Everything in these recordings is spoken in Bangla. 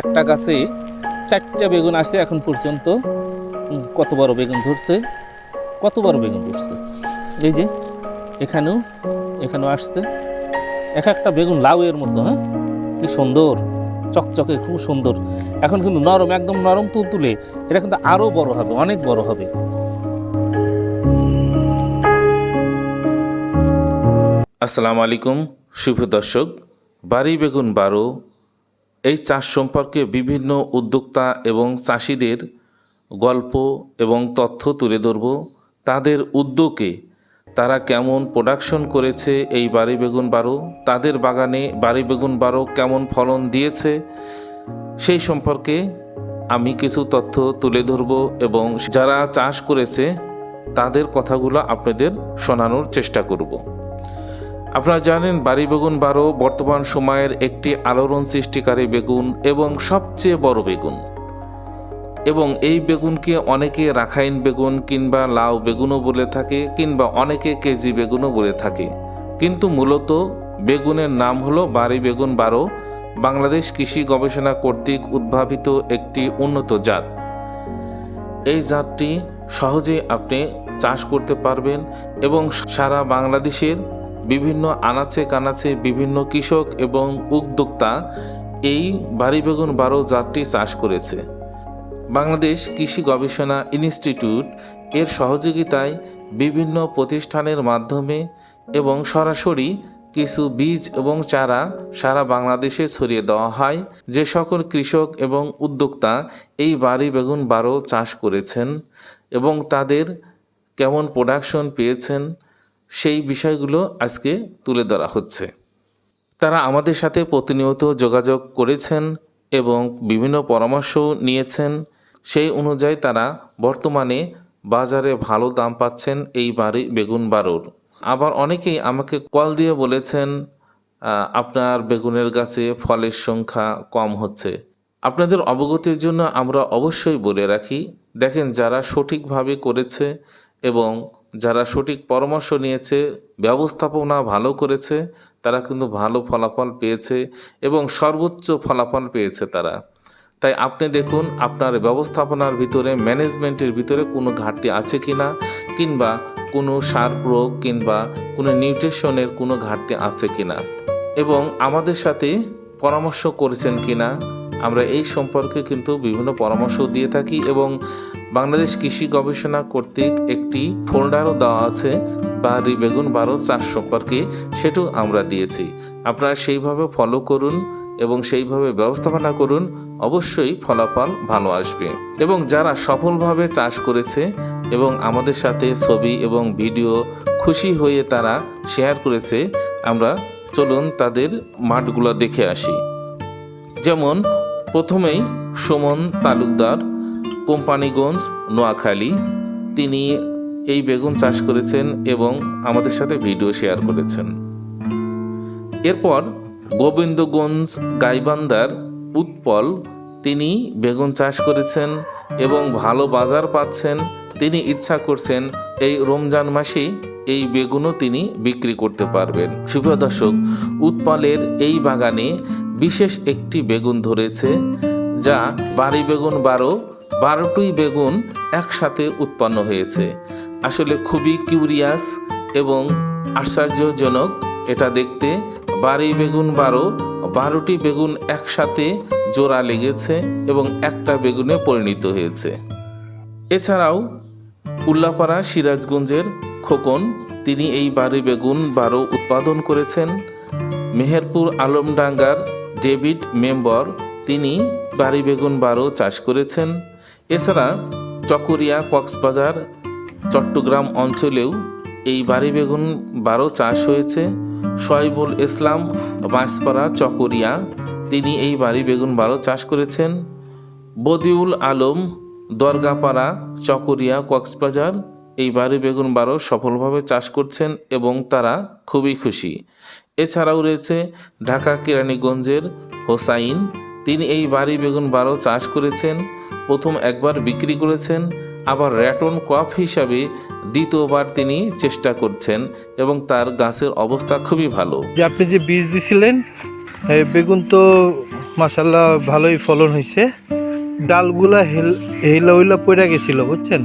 একটা গাছে চারটা বেগুন আসে এখন পর্যন্ত। কত বড় বেগুন ধরছে? কত বড় বেগুন ধরছে? এই যে, এখানেও এখানেও আসছে। এক একটা বেগুন লাউয়ের মতো হ্যাঁ? কি সুন্দর, চকচকে, খুব সুন্দর। এখন কিন্তু নরম, একদম নরম তুলতুলে। এটা কিন্তু আরও বড় হবে, অনেক বড় হবে। আসসালামু আলাইকুম, শুভ দর্শক। বাড়ি বেগুন বারো এই চাষ সম্পর্কে বিভিন্ন উদ্যোক্তা এবং চাষিদের গল্প এবং তথ্য তুলে ধরব। তাদের উদ্যোগে তারা কেমন প্রোডাকশন করেছে এই বাড়ি বেগুন বারো, তাদের বাগানে বাড়ি বেগুন বারো কেমন ফলন দিয়েছে, সেই সম্পর্কে আমি কিছু তথ্য তুলে ধরব এবং যারা চাষ করেছে তাদের কথাগুলো আপনাদের শোনানোর চেষ্টা করব। আপনারা জানেন বাড়ি বেগুন বারো বর্তমান সময়ের একটি আলোড়ন সৃষ্টিকারী বেগুন এবং সবচেয়ে বড় বেগুন। এবং এই বেগুনকে অনেকে রাখাইন বেগুন কিংবা লাউ বেগুনও বলে থাকে কিংবা অনেকে কেজি বেগুনও বলে থাকে। কিন্তু মূলত বেগুনের নাম হলো বাড়ি বেগুন বারো, বাংলাদেশ কৃষি গবেষণা কর্তৃক উদ্ভাবিত একটি উন্নত জাত। এই জাতটি সহজে আপনি চাষ করতে পারবেন এবং সারা বাংলাদেশের বিভিন্ন আনাচে কানাচে বিভিন্ন কৃষক এবং উদ্যোক্তা এই বাড়ি বেগুন বারো জাতটি চাষ করেছে। বাংলাদেশ কৃষি গবেষণা ইনস্টিটিউট এর সহযোগিতায় বিভিন্ন প্রতিষ্ঠানের মাধ্যমে এবং সরাসরি কিছু বীজ এবং চারা সারা বাংলাদেশে ছড়িয়ে দেওয়া হয়। যে সকল কৃষক এবং উদ্যোক্তা এই বাড়ি বেগুন বারো চাষ করেছেন এবং তাদের কেমন প্রোডাকশন পেয়েছেন সেই বিষয়গুলো আজকে তুলে ধরা হচ্ছে। তারা আমাদের সাথে প্রতিনিয়ত যোগাযোগ করেছেন এবং বিভিন্ন পরামর্শ নিয়েছেন। সেই অনুযায়ী তারা বর্তমানে বাজারে ভালো দাম পাচ্ছেন এই বাড়ি, বেগুন বারোর। আবার অনেকেই আমাকে কল দিয়ে বলেছেন আপনার বেগুনের গাছে ফলের সংখ্যা কম হচ্ছে। আপনাদের অবগতির জন্য আমরা অবশ্যই বলে রাখি। দেখেন, যারা সঠিকভাবে করেছে এবং যারা সঠিক পরামর্শ নিয়েছে, ব্যবস্থাপনা ভালো করেছে, তারা কিন্তু ভালো ফলাফল পেয়েছে এবং সর্বোচ্চ ফলাফল পেয়েছে তারা। তাই আপনি দেখুন, আপনার ব্যবস্থাপনার ভিতরে, ম্যানেজমেন্টের ভিতরে কোনো ঘাটতি আছে কি না, কিংবা কোনো সার প্রয়োগ কিংবা কোনো নিউট্রিশনের কোনো ঘাটতি আছে কি না, এবং আমাদের সাথে পরামর্শ করেছেন কি না আমরা এই সম্পর্কে কিন্তু বিভিন্ন পরামর্শ দিয়ে থাকি এবং বাংলাদেশ কৃষি গবেষণা কর্তৃক একটি ফোল্ডারও দেওয়া আছে বাড়ি বেগুন বারো চাষ সম্পর্কে, সেটাও আমরা দিয়েছি। আপনারা সেইভাবে ফলো করুন এবং সেইভাবে ব্যবস্থাপনা করুন, অবশ্যই ফলাফল ভালো আসবে। এবং যারা সফলভাবে চাষ করেছে এবং আমাদের সাথে ছবি এবং ভিডিও খুশি হয়ে তারা শেয়ার করেছে, আমরা চলুন তাদের মাঠগুলো দেখে আসি। যেমন প্রথমেই সুমন তালুকদার, কোম্পানিগঞ্জ, নোয়াখালী। তিনি এই বেগুন চাষ করেছেন এবং আমাদের সাথে ভিডিও শেয়ার করেছেন। এরপর গোবিন্দগঞ্জ গাইবান্দার উৎপল, তিনি বেগুন চাষ করেছেন এবং ভালো বাজার পাচ্ছেন। তিনি ইচ্ছা করছেন এই রমজান মাসে এই বেগুনও তিনি বিক্রি করতে পারবেন। শুভ দর্শক, উৎপলের এই বাগানে বিশেষ একটি বেগুন ধরেছে, যা বাড়ি বেগুন বারো বারোটি বেগুন একসাথে উৎপন্ন হয়েছে। আসলে খুবই কিউরিয়াস এবং আশ্চর্যজনক এটা দেখতে। বাড়ি বেগুন বারো, বারোটি বেগুন একসাথে জোড়া লেগেছে এবং একটা বেগুনে পরিণত হয়েছে। এছাড়াও উল্লাপাড়া সিরাজগঞ্জের খোকন তিনি এই বাড়ি বেগুন বারো উৎপাদন করেছেন। মেহেরপুর আলমডাঙ্গার ডেভিড মেম্বর, তিনি বাড়ি বেগুন বারো চাষ করেছেন। এছাড়া চকরিয়া, কক্সবাজার, চট্টগ্রাম অঞ্চলেও এই বাড়ি বেগুন বারো চাষ হয়েছে। শয়বুল ইসলাম, বাঁশপাড়া, চকরিয়া, তিনি এই বাড়ি বেগুন বারো চাষ করেছেন। বদিউল আলম, দরগাপাড়া, চকরিয়া, কক্সবাজার এই বাড়ি বেগুন বারো সফলভাবে চাষ করছেন এবং তারা খুবই খুশি। এছাড়াও রয়েছে ঢাকা কেরানীগঞ্জের হোসাইন। তিনি এই বাড়ি বেগুন বারো চাষ করেছেন, প্রথম একবার বিক্রি করেছেন, আবার র্যাটন ক্রপ হিসাবে দ্বিতীয়বার তিনি চেষ্টা করছেন এবং তার গাছের অবস্থা খুবই ভালো। আপনি যে বীজ দিছিলেন বেগুন তো মাসাল্লাহ ভালোই ফলন হয়েছে ডালগুলা হেল উইলা পড়ে গেছিল, বুঝছেন?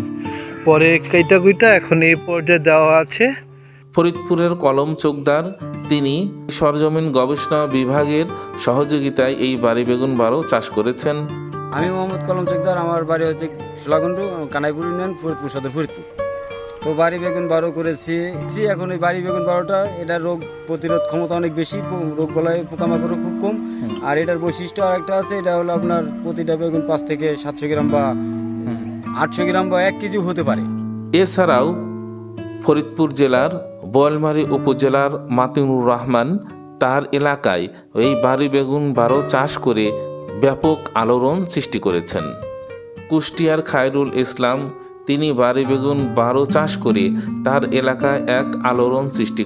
পরে কেইটা কুইটা এখন এই পর্যায়ে দেওয়া আছে। ফরিদপুরের কলম চোকদার তিনি সরজমিন গবেষণা বিভাগের সহযোগিতায় এই বাড়ি বেগুন বারো চাষ করেছেন। আমি মোহাম্মদ কলম চেকদার আমার বাড়ি হচ্ছে সোলাগন্ডু কানাইপুর ইউনিয়ন ফরিদপুর সদর ফরিদপুর। তো বাড়ি বেগুন বারো করেছি। জি, এখন ওই বাড়ি বেগুন বারোটা এটা রোগ প্রতিরোধ ক্ষমতা অনেক বেশি রোগ গলায় পোকামাকড়ও খুব কম। আর এটার বৈশিষ্ট্য আর একটা আছে এটা হলো আপনার প্রতিটা বেগুন পাঁচ থেকে সাতশো গ্রাম বা আটশো গ্রাম বা এক কেজি হতে পারে। এছাড়াও ফরিদপুর জেলার বোয়ালমারী উপজেলার মাতিনুর রহমান তার এলাকায় এই বাড়ি বেগুন বারো চাষ করে ব্যাপক আলোড়ন সৃষ্টি করেছেন। কুষ্টিয়ার খায়রুল ইসলাম, তিনি বাড়ি বেগুন বারো চাষ করে তার এলাকায় এক আলোড়ন সৃষ্টি